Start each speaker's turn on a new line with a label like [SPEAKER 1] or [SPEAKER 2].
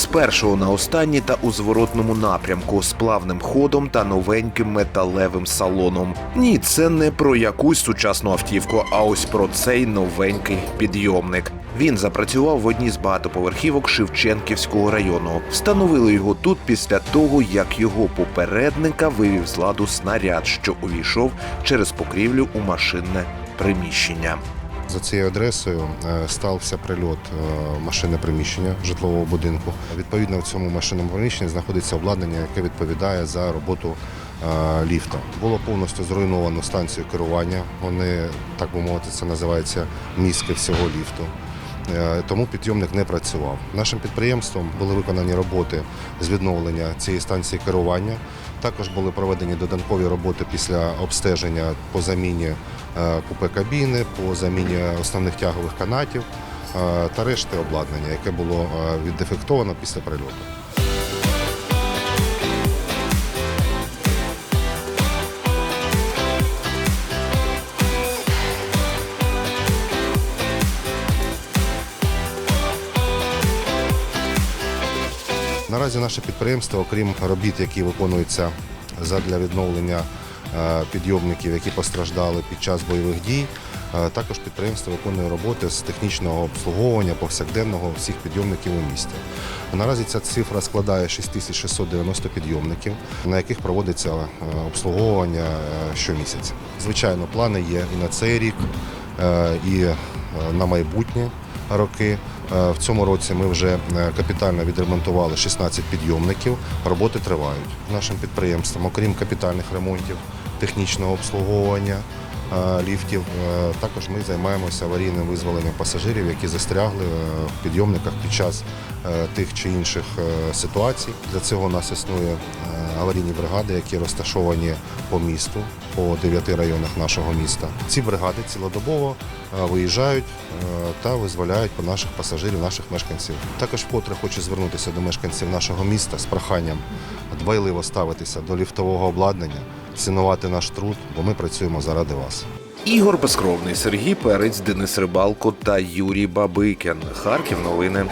[SPEAKER 1] З першого на останній та у зворотному напрямку з плавним ходом та новеньким металевим салоном. Ні, це не про якусь сучасну автівку, а ось про цей новенький підйомник. Він запрацював в одній з багатоповерхівок Шевченківського району. Встановили його тут після того, як його попередника вивів з ладу снаряд, що увійшов через покрівлю у машинне приміщення.
[SPEAKER 2] За цією адресою е, стався прильот е, машини приміщення житлового будинку. Відповідно, в цьому машинному приміщенні знаходиться обладнання, яке відповідає за роботу е, ліфта. Було повністю зруйновано станцію керування. Вони, так би мовити, це називається мізки всього ліфту. Тому підйомник не працював. Нашим підприємством були виконані роботи з відновлення цієї станції керування. Також були проведені додаткові роботи після обстеження по заміні купе кабіни, по заміні основних тягових канатів е, та решти обладнання, яке було е, віддефектовано після прильоту. Наразі наше підприємство, окрім робіт, які виконуються задля відновлення е, підйомників, які постраждали під час бойових дій, е, також підприємство виконує роботи з технічного обслуговування повсякденного всіх підйомників у місті. Наразі ця цифра складає 6690 підйомників, на яких проводиться е, обслуговування е, щомісяця. Звичайно, плани є і на цей рік, е, і е, на майбутні роки. Е, В цьому році ми вже е, капітально відремонтували 16 підйомників. Роботи тривають нашим підприємством. Окрім капітальних ремонтів, технічного обслуговування е, ліфтів. е, Також ми займаємося аварійним визволенням пасажирів, які застрягли е, в підйомниках під час тих чи інших ситуацій. Для цього у нас існує аварійні бригади, які розташовані по місту, по дев'яти районах нашого міста. Ці бригади цілодобово виїжджають та визволяють по наших пасажирів, наших мешканців. Також вкотре хочу звернутися до мешканців нашого міста з проханням дбайливо ставитися до ліфтового обладнання, цінувати наш труд, бо ми працюємо заради вас.
[SPEAKER 1] Ігор Безкровний, Сергій Перець, Денис Рибалко та Юрій Бабикін. Харків новини.